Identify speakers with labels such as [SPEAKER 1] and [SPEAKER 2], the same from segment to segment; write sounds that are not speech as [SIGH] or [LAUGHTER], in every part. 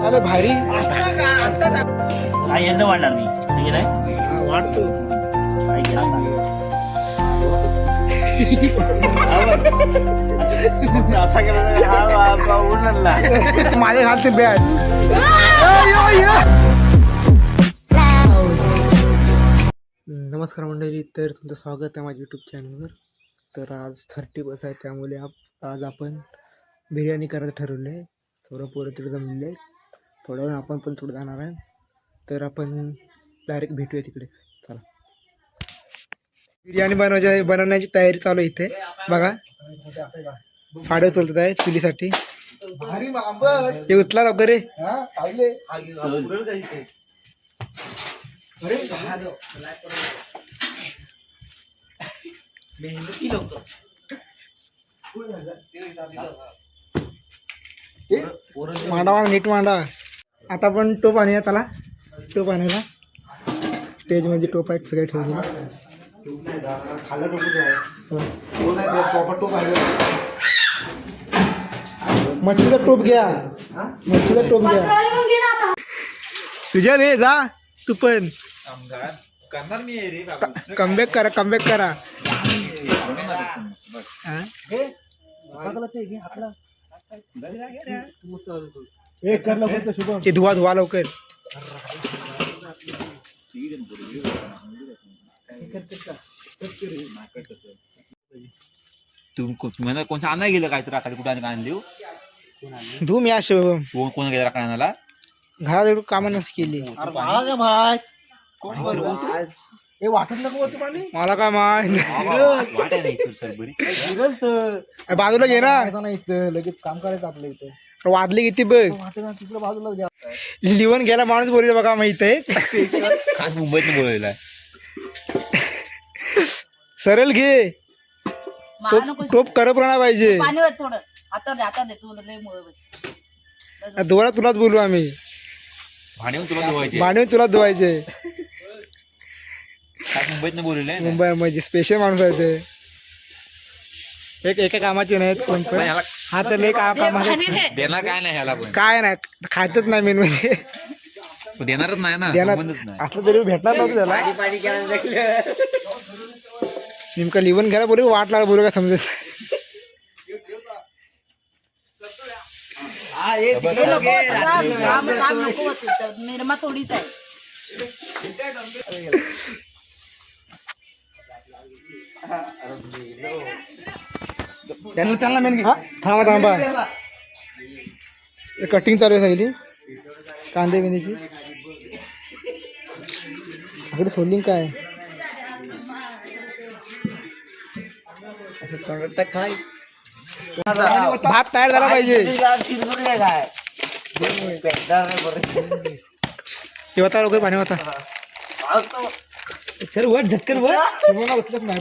[SPEAKER 1] अरे भारी.
[SPEAKER 2] काय यंदा वाढणार मी? ठीक आहे
[SPEAKER 1] वाढतो.
[SPEAKER 2] काय केलं
[SPEAKER 3] असा केला उडला
[SPEAKER 1] माझ्या हात बॅट नमस्कार मंडळी तर तुमचं स्वागत आहे माझ्या यूट्यूब चॅनलवर तर आज थर्टी बस आहे त्यामुळे आप आज आपण बिर्याणी करायचं ठरवलं आहे सर्व पोरं तिकडे जमलेले आहे. थोड्या वेळ आपण पण थोडं जाणार आहे. तर आपण डायरेक्ट भेटूया तिकडे. चला. बिर्याणी बनवायची बनवण्याची तयारी चालू आहे इथे. बघा. फाडे चलत आहे चुलीसाठी. हे उचला लवकर रे. मांडा मांडा नीट मांडा. आता आपण टोप आणूया त्याला. टोप आणायला. स्टेज म्हणजे टोप आहेत सगळे ठेवले मच्छीचा टोप घ्या. मच्छीचा टोप घ्या. तुझ्या रे जा. तू पण.
[SPEAKER 3] करणार मी रे
[SPEAKER 1] कमबॅक करा. कमबॅक करा हा? ते धुवा धुवा लवकर.
[SPEAKER 3] तुम्हाला कोणचं आणायला गेलं काय तर राखाडी कुठं आणली हो?
[SPEAKER 1] धू मी असे
[SPEAKER 3] कोण कोण गेला राखाडी आणायला?
[SPEAKER 1] घरात एवढं कामं नसती केली.
[SPEAKER 3] वाटत
[SPEAKER 1] मला काय माहीत
[SPEAKER 3] वाटाय नाही सर सर बरी
[SPEAKER 1] बाजूला घे ना.
[SPEAKER 4] लगेच काम करायचं आपल्या इथे.
[SPEAKER 1] वाजले किती बघ.
[SPEAKER 4] बाजूला घ्या.
[SPEAKER 1] लिवून गेला माणूस बोलले बघा माहीत आहे
[SPEAKER 3] मुंबईत बोलवलेला
[SPEAKER 1] सरळ घे. टोप टोप करप राहणार पाहिजे.
[SPEAKER 5] पाणी वर थोडं. लय मुळे
[SPEAKER 1] दोरा तुलाच बोलू आम्ही.
[SPEAKER 3] भांडे तुला धुवायचे.
[SPEAKER 1] तुला
[SPEAKER 3] मुंबईत बोलवले
[SPEAKER 1] मुंबई मध्ये स्पेशल माणूस आहे ते. एक एका कामाचे नाहीत कोण पण हा तर लय काम कामाचे
[SPEAKER 3] देणार काय नाही ह्याला पण?
[SPEAKER 1] काय नाही खायचंच नाही मेन म्हणजे.
[SPEAKER 3] तो देणारच नाही ना
[SPEAKER 1] देणार
[SPEAKER 3] संबंधच नाही.
[SPEAKER 1] असलं तरी भेटणार नव्हतं त्याला. नेमकं लिहून घ्यायला बोलू वाट लागला बोलू काय समजत
[SPEAKER 5] निर्मा थोडीच आहे.
[SPEAKER 1] हा? थांबा थांबा. कटिंग चालू आहे सगळी कांदे बिंदेची. इकडे सोडली काय? भात तयार झाला पाहिजे. होता लवकर पाणी होता सर वर झटकन वर उचलत नाही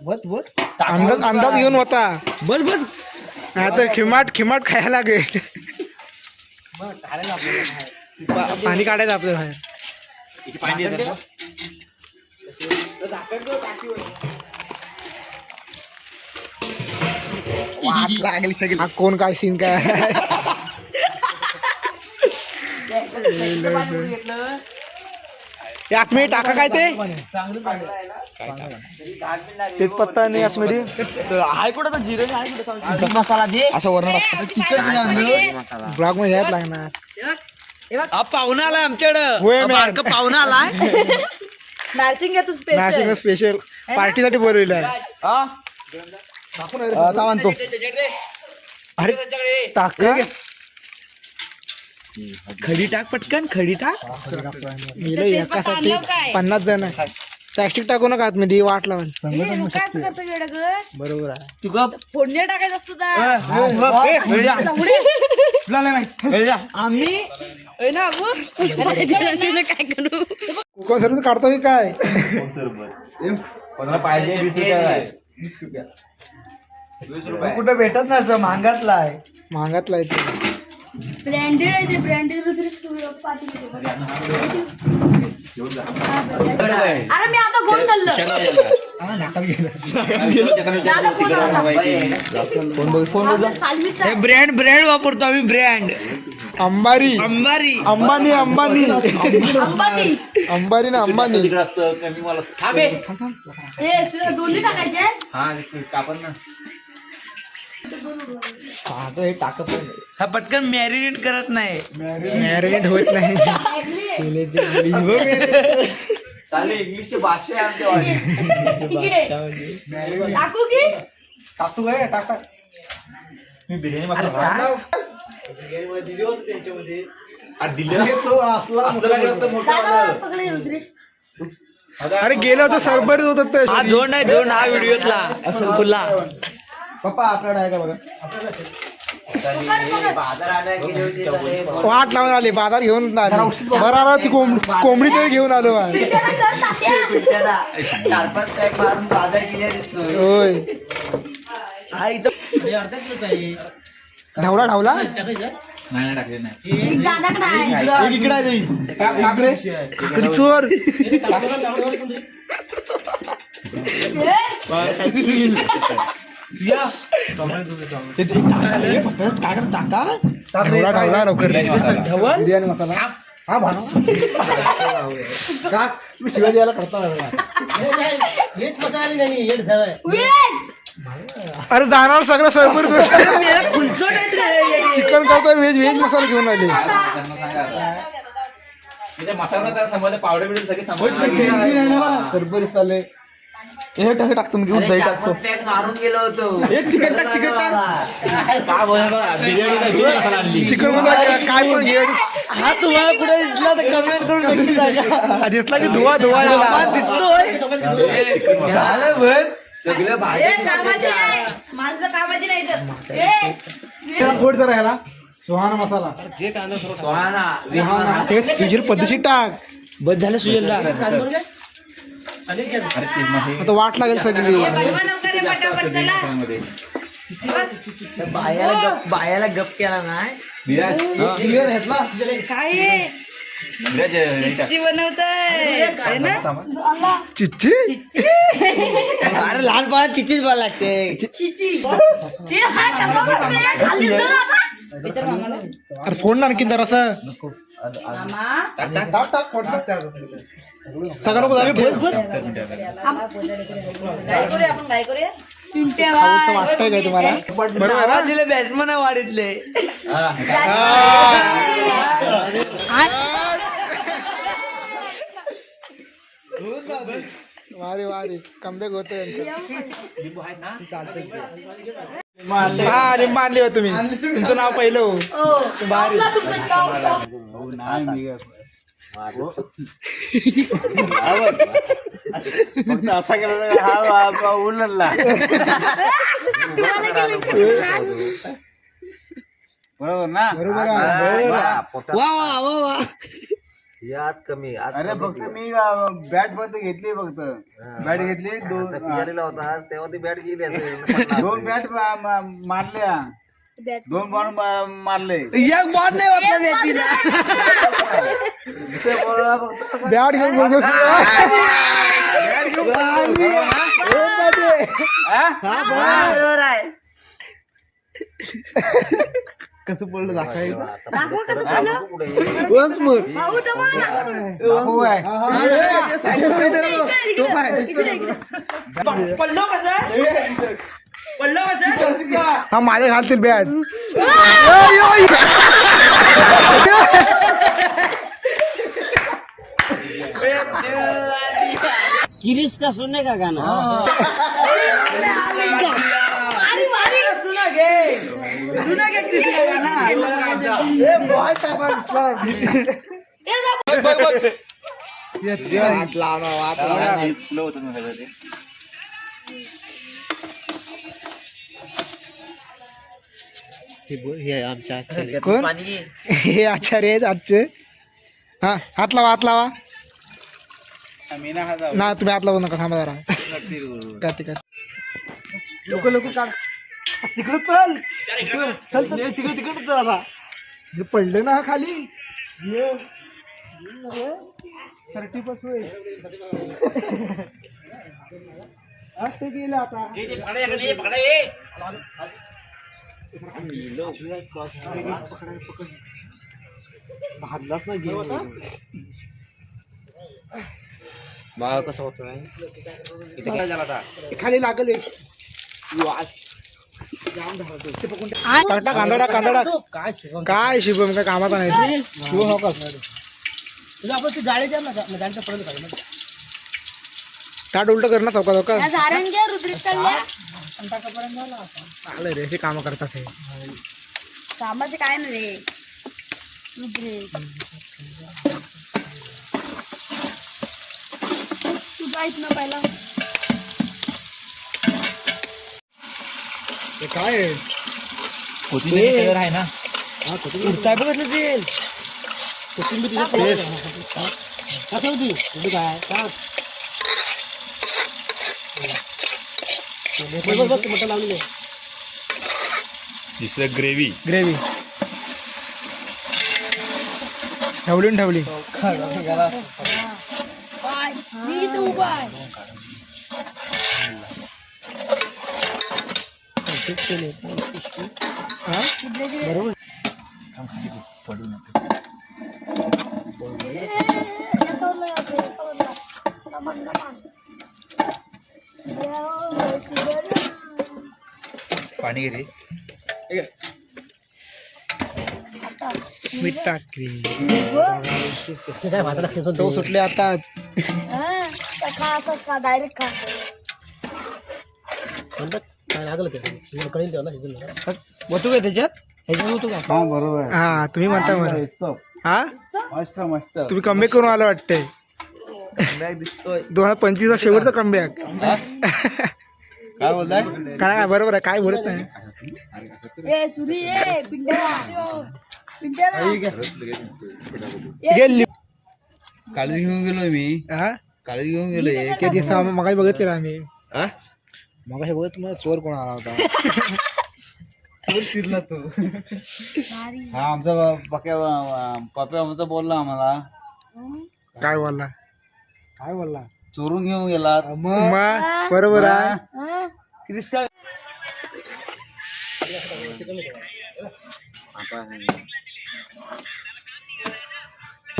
[SPEAKER 1] बस बस अंदाज अंदाज घेऊन होता बस बस. आता खिमाट खिमाट खायला लागेल. पा- पाणी काढायचं आपलं बाहेर.
[SPEAKER 3] पाणी ना?
[SPEAKER 1] हा कोण काय सीन काय? [LAUGHS] [LAUGHS] आतमध्ये टाका काय ते? तेच पत्ता नाही आतमध्ये
[SPEAKER 4] आहे कुठं तर जिरे? आहे कुठं
[SPEAKER 5] मसाला दे.
[SPEAKER 4] असं वरण
[SPEAKER 1] ब्लॉगमध्ये यायला लागणार.
[SPEAKER 4] पाहुणा आलाय आमच्याकडं. पाहुणा आलाय.
[SPEAKER 5] तू
[SPEAKER 1] नाशिक स्पेशल पार्टीसाठी बोलवलं आहे.
[SPEAKER 4] म्हणतो
[SPEAKER 1] अरे टाका
[SPEAKER 4] खडी टाक पटकन खडी टाक.
[SPEAKER 1] एकासाठी पन्नास जण प्लॅस्टिक टाकू नका आतमध्ये वाट लावून बरोबर आहे.
[SPEAKER 5] फोडणी टाकायचं असतं
[SPEAKER 4] आम्ही?
[SPEAKER 5] काय करू?
[SPEAKER 1] कोकण काढतो की काय?
[SPEAKER 3] पाहिजे
[SPEAKER 4] कुठं भेटत नाही महागातला आहे.
[SPEAKER 1] महागातला आहे ते.
[SPEAKER 6] ब्रँडेड आहे ते ब्रँडेड रुद्र पाटील
[SPEAKER 5] अरे मी आता
[SPEAKER 2] ब्रँड ब्रँड वापरतो आम्ही ब्रँड.
[SPEAKER 1] अंबारी.
[SPEAKER 2] अंबारी.
[SPEAKER 1] अंबानी अंबानी.
[SPEAKER 5] अंबानी.
[SPEAKER 1] अंबानी ना अंबानी.
[SPEAKER 3] तिकडं असतं कमी मला
[SPEAKER 5] टाकायचे
[SPEAKER 3] हा ना
[SPEAKER 2] हा पटकन मॅरिनेट करत नाही.
[SPEAKER 1] मॅरिनेट होत नाही.
[SPEAKER 3] चालेल इंग्लिश भाषा आहे आमच्या
[SPEAKER 5] इकडे. टाकू की?
[SPEAKER 1] टाकतो काय टाका.
[SPEAKER 3] मी बिर्याणी मसाला अरे
[SPEAKER 5] दादा. पकडे रुद्रेश.
[SPEAKER 1] गेलं होतं सरबरीत होत ते.
[SPEAKER 2] हा झोंड आहे झोंड हा व्हिडिओतला खुला.
[SPEAKER 1] पप्पा आपल्याकडे आहे का बघा? वाट लावून आली बाजार घेऊन आली. बराची कोंबडी कोंबडी तरी घेऊन आलो.
[SPEAKER 5] पिंट्याला कर तात्या.
[SPEAKER 2] चार.
[SPEAKER 1] ढावला बिर्याणी मसाला. हा. भाना का? मी शिवाय द्यायला करता
[SPEAKER 5] वेज.
[SPEAKER 1] अरे जाणार सगळं सरबरीत चिकन करतोय व्हेज व्हेज मसाला घेऊन आले.
[SPEAKER 3] मसाला पावडर सगळे समजलं.
[SPEAKER 1] सरबरी चालले हे टाक टाकतो मी घेऊन दही टाकतो.
[SPEAKER 2] पॅक मारून गेलो होतो.
[SPEAKER 1] हे तिकट टाक तिकट टाक. चिकनमध्ये काय पण घे
[SPEAKER 2] हा तुम्हाला कुठे दिसला तर कमेंट करून नक्की सांगा.
[SPEAKER 1] दिसला की धुवा धुवा
[SPEAKER 2] हा दिसतोय झालं सगळं
[SPEAKER 5] माणसं कामाची नाही
[SPEAKER 1] फोड जरा सुहाना मसाला.
[SPEAKER 2] सोहाना
[SPEAKER 1] ते सुजीर पद्धतशीर टाक.
[SPEAKER 2] बस झालं सुजल
[SPEAKER 1] आता वाट लागेल सगळी.
[SPEAKER 2] बायाला गप बायाला गप केला नाही
[SPEAKER 3] विराज
[SPEAKER 1] क्लिअर घेतला
[SPEAKER 5] काय
[SPEAKER 3] हे?
[SPEAKER 1] चिच्ची
[SPEAKER 2] अरे लहानपणात चिचीच मला लागते.
[SPEAKER 1] अरे फोड ना आणखी जरासं.
[SPEAKER 5] मामा.
[SPEAKER 3] टाक टाक.
[SPEAKER 1] टाक सगळं नको बस बस
[SPEAKER 3] मिनिटं.
[SPEAKER 5] काय.
[SPEAKER 1] वाटतंय तुम्हाला? बरोबर
[SPEAKER 2] बॅट्समन आहे वाडीतले
[SPEAKER 1] वारे वारे. कमबॅक
[SPEAKER 3] ना?
[SPEAKER 1] हा लिंब आणली हो तुम्ही. तुमचं नाव पहिलं हो.
[SPEAKER 5] Top, top.
[SPEAKER 6] फक्त असा केला हा उलटला.
[SPEAKER 5] तुम्हाला केलं का?
[SPEAKER 6] बरोबर ना?
[SPEAKER 1] बरोबर आहे, बरोबर आहे.
[SPEAKER 2] वा वा वा वा
[SPEAKER 6] अरे फक्त मी बॅट फक्त घेतली फक्त. बॅट घेतली दोन दोन बॅट मारल्या.
[SPEAKER 5] बॅट.
[SPEAKER 6] दोन बॉल मारले.
[SPEAKER 2] एक बॉल नाही वाटला व्यक्तीला.
[SPEAKER 6] बॉलला
[SPEAKER 1] बॅट घेऊन गोल फिरवा.
[SPEAKER 2] बरोबर आहे.
[SPEAKER 1] कसं पडलं दाखवायचं
[SPEAKER 5] दाखवा कसं झालं.
[SPEAKER 1] Once more.
[SPEAKER 5] भाऊ दमा.
[SPEAKER 6] दाखवू काय?
[SPEAKER 1] हा, हा.
[SPEAKER 5] इकडे, इकडे, इकडे, इकडे.
[SPEAKER 1] हा
[SPEAKER 3] ते [LAUGHS]
[SPEAKER 1] कोण? हे आचार्य आहेत आजचे. हा हात लावा हात लावा.
[SPEAKER 6] ना
[SPEAKER 1] तुम्ही हात लावू नका थांबा जरा. का ते लोक लोक काढ. तिकडे चल. चल चल. तिकडे तिकडे चल आता. हे पडले ना हा खाली. ये. थर्टी पासून [LAUGHS] ते गेलं आता. भाजलाच नाही गेम
[SPEAKER 3] बाळ कसं होतं इथे काय झाला आता?
[SPEAKER 1] खाली लागल. एक कांदा टाक कांदा. टाक काय शिवम काय कामाचा नाही. शिवम हो का
[SPEAKER 4] आपण ती गाडी द्या ना गाडीच्या पर्यंत काढू
[SPEAKER 1] उलट कर ना चौका चौका
[SPEAKER 5] रुद्रेश काढल्या
[SPEAKER 1] आलं रे अशी कामं करतात हे.
[SPEAKER 5] कामाचे काय नाही रे. तू जायच ना पहिला.
[SPEAKER 1] हे काय? आहे?
[SPEAKER 2] आहे ना.
[SPEAKER 4] उडताय बघितलं ते. कोथिंबीर तिच्या पलीकडे आहे. कसं होती तुझी काय काय बस बस मटण लावलेलं आहे.
[SPEAKER 3] दुसरं ग्रेव्ही.
[SPEAKER 1] ग्रेव्ही. ठेवली ना ठेवली? हा? बरोबर
[SPEAKER 5] ए, ए,
[SPEAKER 3] पाणी घे.
[SPEAKER 1] मीठ
[SPEAKER 4] ते काय
[SPEAKER 1] सुटले आता.
[SPEAKER 5] हा, डायरेक्ट
[SPEAKER 4] काय लागलं ते? कळीन तेव्हा ना शिजून
[SPEAKER 1] होतो का त्याच्यात?
[SPEAKER 6] हा बरोबर. आहे
[SPEAKER 1] हा तुम्ही म्हणता मला
[SPEAKER 6] दिसतो.
[SPEAKER 1] हा?
[SPEAKER 6] मस्त मस्त.
[SPEAKER 1] तुम्ही कमबॅक करून आला वाटतंय.
[SPEAKER 6] दिसतोय.
[SPEAKER 1] दोन हजार पंचवीसचा शेवटचा कमबॅक
[SPEAKER 6] काय बोलताय?
[SPEAKER 1] काय काय बरोबर आहे काय बोलत नाही.
[SPEAKER 5] ए सुरी ए पिंट्याला पिंट्याला
[SPEAKER 1] गेली
[SPEAKER 6] काळजी घेऊन गेलोय मी.
[SPEAKER 1] हा
[SPEAKER 6] काळजी घेऊन गेलोय.
[SPEAKER 1] ते दिवस मग बघितलेलं आम्ही.
[SPEAKER 6] हा?
[SPEAKER 1] मग बघत तुम्हाला चोर कोण आला होता?
[SPEAKER 6] चोर फिरला तो. हा आमचा पक्या पप्या आमचा बोलला आम्हाला.
[SPEAKER 1] काय बोलला? काय बोलला?
[SPEAKER 6] चोरून घेऊन गेला
[SPEAKER 1] मग? बरोबर आहे.
[SPEAKER 5] हा?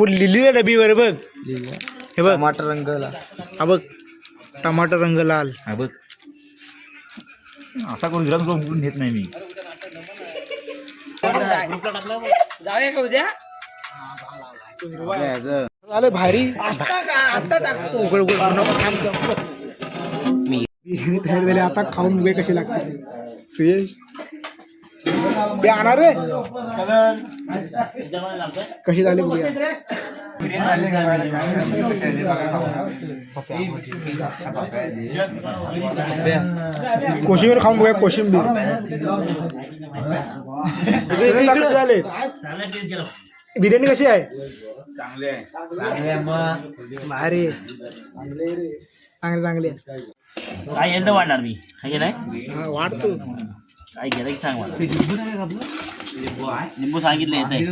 [SPEAKER 1] लिहिली डबीवर बघ. हे बघ. टमाटर रंग हा बघ. टमाटर रंग लाल.
[SPEAKER 3] हा बघ. असा कोण रंग उघडून घेत नाही मी.
[SPEAKER 4] जाऊया का उद्या?
[SPEAKER 1] झालं भारी. आता टाकतो. उघड उघड. तयार झाले. आता खाऊन बघे कशी लागते. सुयश? ते आणणार रे. कशी झाली बघूया कोशिंबीर खाऊन बघूया कोशिंबीर. झाले बिर्याणी कशी आहे?
[SPEAKER 6] चांगले आहे.
[SPEAKER 1] भारी. चांगले चांगले.
[SPEAKER 2] काय यंत्र वाढणार मी? नाही
[SPEAKER 1] हा वाढतो
[SPEAKER 2] काय गेलं की सांग मला. लिंबू सांगितलं येत आहे.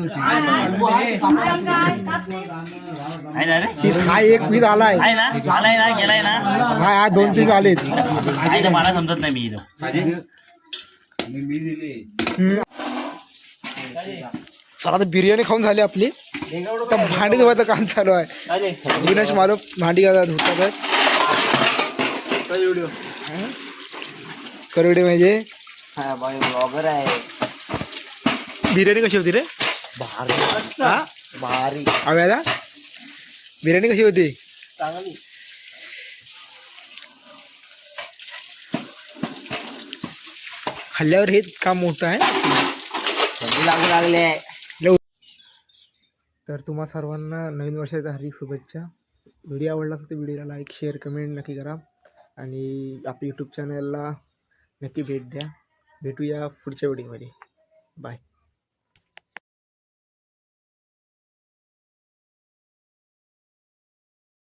[SPEAKER 2] ना रे?
[SPEAKER 1] हा एक पीस आलाय.
[SPEAKER 2] आहे ना? आलाय ना? गेलाय ना?
[SPEAKER 1] हा हा दोन तीन
[SPEAKER 2] आहे ना? मला समजत नाही मी इथं.
[SPEAKER 6] मी दिली.
[SPEAKER 1] चला आता बिर्याणी खाऊन झाली आपली. आता भांडी धुवायचं काम चालू आहे. अविनाश मारो भांडी धुतात. हं? करवडे म्हणजे?
[SPEAKER 4] ब्लॉगर आहे
[SPEAKER 1] बिर्याणी कशी होती रे? हा?
[SPEAKER 4] भारी.
[SPEAKER 1] आव्याला बिर्याणी कशी होती?
[SPEAKER 4] चांगली.
[SPEAKER 1] खाल्ल्यावर हेच काम मोठं आहे.
[SPEAKER 4] लागू लागले.
[SPEAKER 1] तर तुम्हा सर्वांना नवीन वर्षाच्या हार्दिक शुभेच्छा. व्हिडिओ आवडला तर व्हिडिओला लाईक शेअर कमेंट नक्की करा. आणि आपल्या यूट्यूब चॅनलला नक्की भेट द्या. भेटूया पुढच्या व्हिडिओमध्ये बाय